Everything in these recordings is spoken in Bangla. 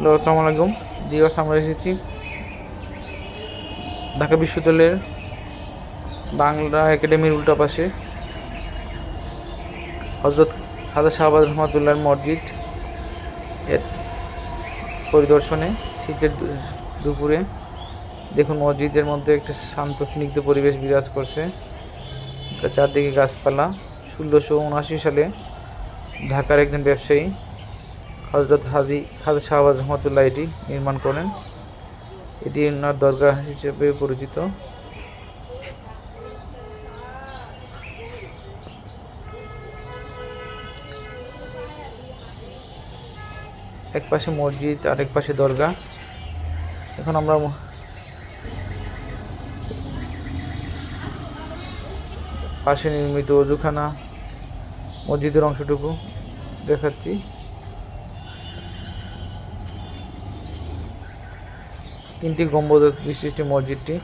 হ্যালো, আসসালামু আলাইকুম। দিবস আমরা এসেছি। ঢাকা বিশ্ববিদ্যালয়ের বাংলা একাডেমির উল্টা পাশে। হজরত খাজা শাহবাজ রহমতুল্লাহর মসজিদ এর পরিদর্শনে শীতের দুপুরে দেখুন মসজিদের মধ্যে একটা শান্ত, স্নিগ্ধ পরিবেশ বিরাজ করছে। চারদিকে গাছপালা। ষোলোশো উনআশি সালে ঢাকার একজন ব্যবসায়ী হজরত হাজি খাজা শাহবাজ রহমতুল্লাহ এটি নির্মাণ করেন। এটি ওনার দরগা হিসেবে পরিচিত। এক পাশে মসজিদ আর এক পাশে দরগা এখন আমরা পাশে নির্মিত অজুখানা, মসজিদের অংশটুকু দেখাচ্ছি। তিনটি গম্বুজ বিশিষ্ট মসজিদটি।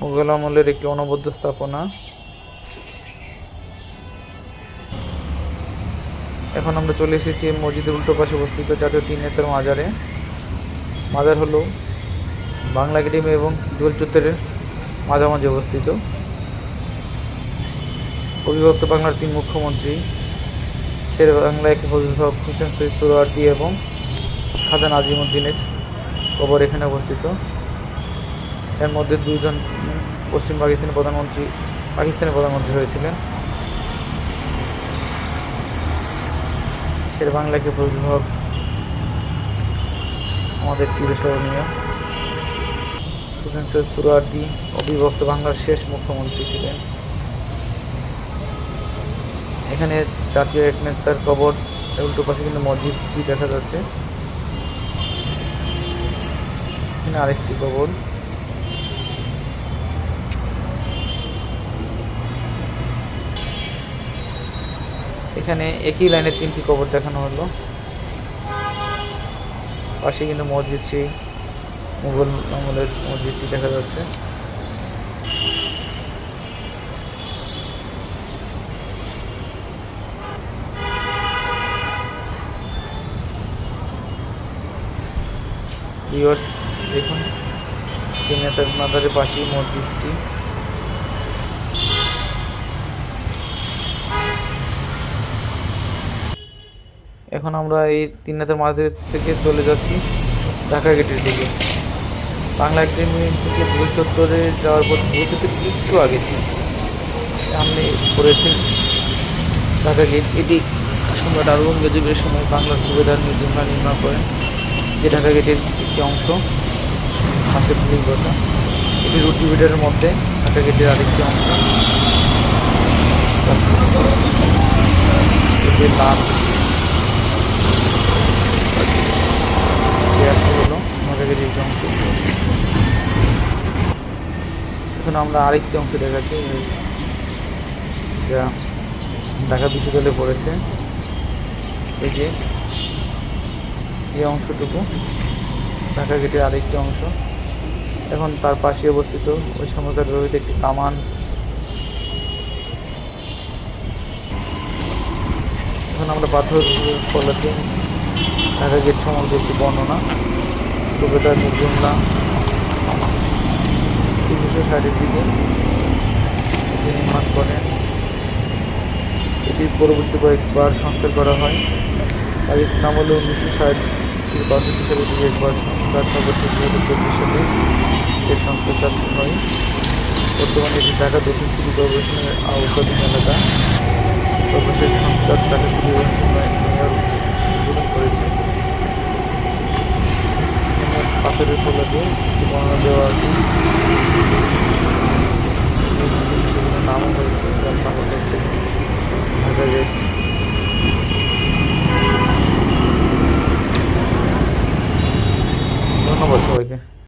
মুঘল আমলের একটি অনবদ্য স্থাপনা। এখন আমরা চলে এসেছি মসজিদের উল্টো পাশে অবস্থিত জাতীয় তিন নেতার মাজারে। মাজার হলো বাংলা একাডেমি এবং দুয়াল চত্বরের মাঝামাঝি অবস্থিত। অবিভক্ত বাংলার তিন মুখ্যমন্ত্রী, শের বাংলা এক হক হোসেন সৈয়দ সোহরাওয়ার্দী এবং খাজা নাজিমুদ্দিনের কবর এখানে অবস্থিত। এর মধ্যে দুজন পশ্চিম পাকিস্তানের প্রধানমন্ত্রী পাকিস্তানের প্রধানমন্ত্রী হয়েছিলেন। শের বাংলাকে ফজলুল আমাদের চিরস্মরণীয়। হোসেন সৈয়দ সুরার্দি, অবিভক্ত বাংলার শেষ মুখ্যমন্ত্রী ছিলেন। এখানে জাতীয় এক নেতার কবর, উল্টো পাশে কিন্তু মসজিদটি দেখা যাচ্ছে। এখানে আরেকটি কবর এখানে একই লাইনের তিনটি কবর দেখানো হলো। পাশে কিন্তু মসজিদ, সেই মুঘল আমলের মসজিদটি দেখা যাচ্ছে। ভিউয়ার্স দেখুন তিন নেতার মাদারের পাশেই মসজিদটি। এখন আমরা এই তিন নেতার মাঝে থেকে চলে যাচ্ছি ঢাকা গেটের দিকে। বাংলা একাডেমি থেকে ভুল চত্বরে যাওয়ার পর ভুল চত্বর একটু আগে সামনে পড়েছে ঢাকা গেট। এটি সম্রাট আওরঙ্গজেবের সময় বাংলার সুবেদার নির্মাণ করেন, যে ঢাকা গেটের একটি অংশ। পাশে পুলিশ বসা। এটি রুটি বিডের মধ্যে ঢাকা গেটের আরেকটি অংশ। হলো একটি অংশ। এখন আমরা আরেকটি অংশ দেখাচ্ছি যা ঢাকা বিশ্ববিদ্যালয়ে পড়েছে। এই যে, এই অংশটুকু ঢাকা গেটের আরেকটি অংশ। এখন তার পাশে অবস্থিত। ওই সময়কার ব্যবহৃত একটি কামান। এখন আমরা পাথর ফলাতে ঢাকা গেট সম্বন্ধে একটি বর্ণনা। সুবেদার মুজুমলা ষোলোশো ষাটের দিকে। নির্মাণ করেন। এটি পরবর্তী কয়েকবার সংস্কার করা হয়। আর ইসলাম হলে উনিশশো ষাট বাষট্টি সালে একবার সংস্কার সর্বশেষ দু হাজার চব্বিশ সালে। এর সংস্কার কাজ হয়। বর্তমানে এটি ঢাকা দক্ষিণ সিটি কর্পোরেশনের আওতাধীন এলাকা। সর্বশেষ সংস্কার ঢাকা সিটি কর্পোরেশন উদ্বোধন করেছে। পাথরের ফলাতে একটি বর্ণনা দেওয়া আছে। সেগুলোর নামও হয়েছে জন্ম হচ্ছে